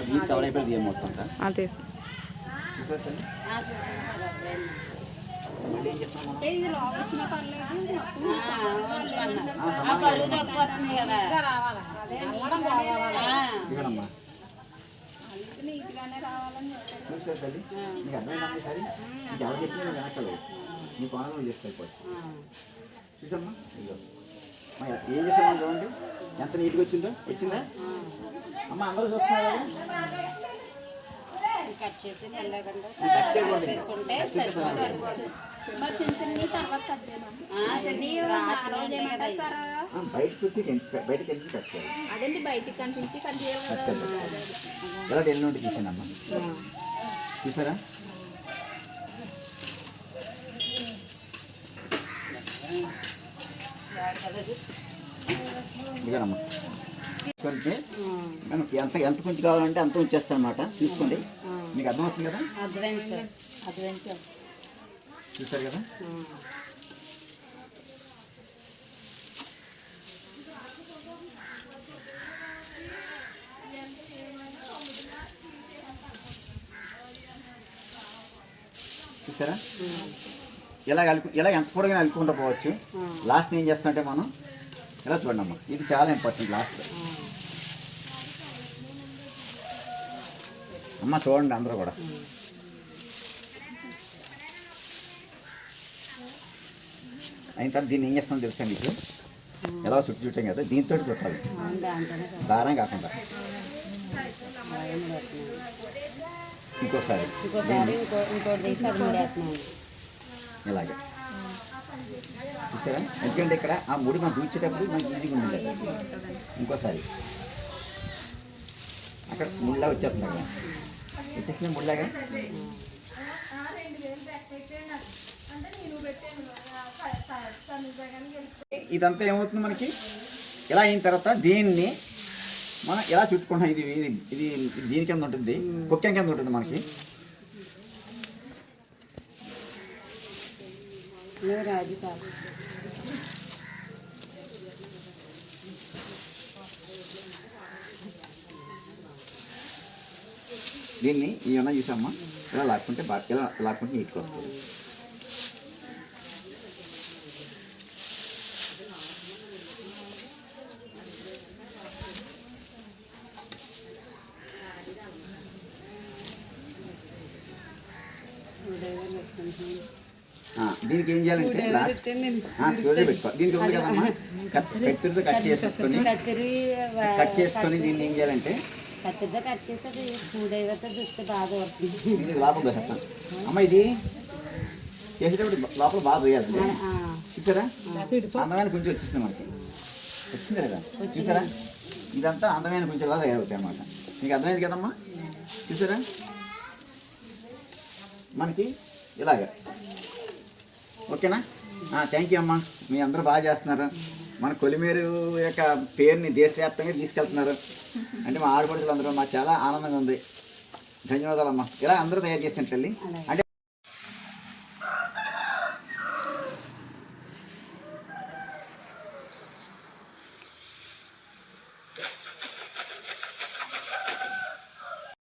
అది ఈ కవర్ అయిపోయింది ఏం మొత్తం అంతా ఆ, తీస్తా చూసారు తల్లి? మళ్ళీ ఏం చేస్తాం మనం ఇది లోపల వచ్చినా పర్లేదు ఆ బరువు తక్కువ వస్తుంది కదా ఆ, ఇవ్వనమ్మా నీట్గానే రావాలని చెప్పారు చూసారు తల్లి నీకు అర్థమైందా సరే నీకు ఎవరు చెప్పినా నువ్వు వెనక్కలేదు నీ పనులు నువ్వు చేస్తాయి ఆ. చూసమ్మా ఇదిగో అమ్మా, ఏం చేసామో చూడండి ఎంత నీట్గా వచ్చిందో? వచ్చిందా? అమ్మ అందరూ చూస్తున్నారు? కదా? కట్ చేసి కట్ చేయాలి. బయటికి కనిపించి కట్ చేయాలి ఎన్ని నుండి తీసానమ్మా చూసారా తీసుకుంటే మనకి ఎంత ఎంత కొంచెం కావాలంటే అంత ఉంచేస్తాను అనమాట తీసుకోండి. మీకు అర్థమవుతుంది కదా? చూసారు కదా. చూసారా? ఇలా కలుపు ఇలా ఎంత పొడగా కలుపుకుంటూ పోవచ్చు? లాస్ట్ ఏం చేస్తామంటే మనం ఇలా చూడండి అమ్మా ఇది చాలా ఇంపార్టెంట్ లాస్ట్. అమ్మ చూడండి అందరూ కూడా. అయిన తర్వాత దీన్ని ఏం చేస్తాం తెలుసా మీకు? ఎలా చుట్టు చుట్టాం కదా దీంతో చుట్టాలి దారం కాకుండా. ఇంకోసారి. ఇలాగే. చూసారా? ఎందుకంటే ఇక్కడ ఆ ముడి మనం దూచేటప్పుడు మనకి ఈజీగా ఉంది ఇంకోసారి. అక్కడ ముళ్ళ వచ్చేస్తుంది అక్కడ. వచ్చేసిన ముళ్ళగా ఇదంతా ఏమవుతుంది మనకి? ఇలా అయిన తర్వాత దీన్ని మనం ఇలా చుట్టుకుంటాం ఇది ఇది ఇది ఇది దీని కింద ఉంటుంది. కుక్కెం కింద ఉంటుంది మనకి? నువ్వు రాజు కాదు దీన్ని ఏమన్నా చూసామ్మా ఇలా లాక్కుంటే బాగా ఇలా లాక్కుంటే నీట్గా వస్తుంది ఆ, దీనికి ఏం చేయాలంటే చూడే పెట్టుకో. దీనికి ఉంది కదమ్మా కత్- కత్తిరితో కట్ చేసేసుకొని కట్ చేసుకొని దీన్ని ఏం చేయాలంటే కత్తిరితో కట్ చూస్తే బాగా వస్తుంది. ఇది లోపల అమ్మ ఇది చేసేటప్పుడు లోపల బాగా పోయాలి చూసారా? అందమైన కొంచెం వచ్చేసింది మనకి. వచ్చింది కదా? చూసారా? ఇదంతా అందమైన కొంచెం ఇలా తయారవుతాయి అన్నమాట. మీకు అర్థమైంది కదమ్మా? చూసారా? మనకి ఇలాగ. ఓకేనా? థ్యాంక్ యూ అమ్మా. మీ అందరూ బాగా చేస్తున్నారు. మన కొలిమేరు యొక్క పేరుని దేశవ్యాప్తంగా తీసుకెళ్తున్నారు. అంటే మా ఆడపడుతులు అందరూ మాకు చాలా ఆనందంగా ఉంది. ధన్యవాదాలమ్మా ఇలా అందరూ తయారు చేసిన తల్లి. అంటే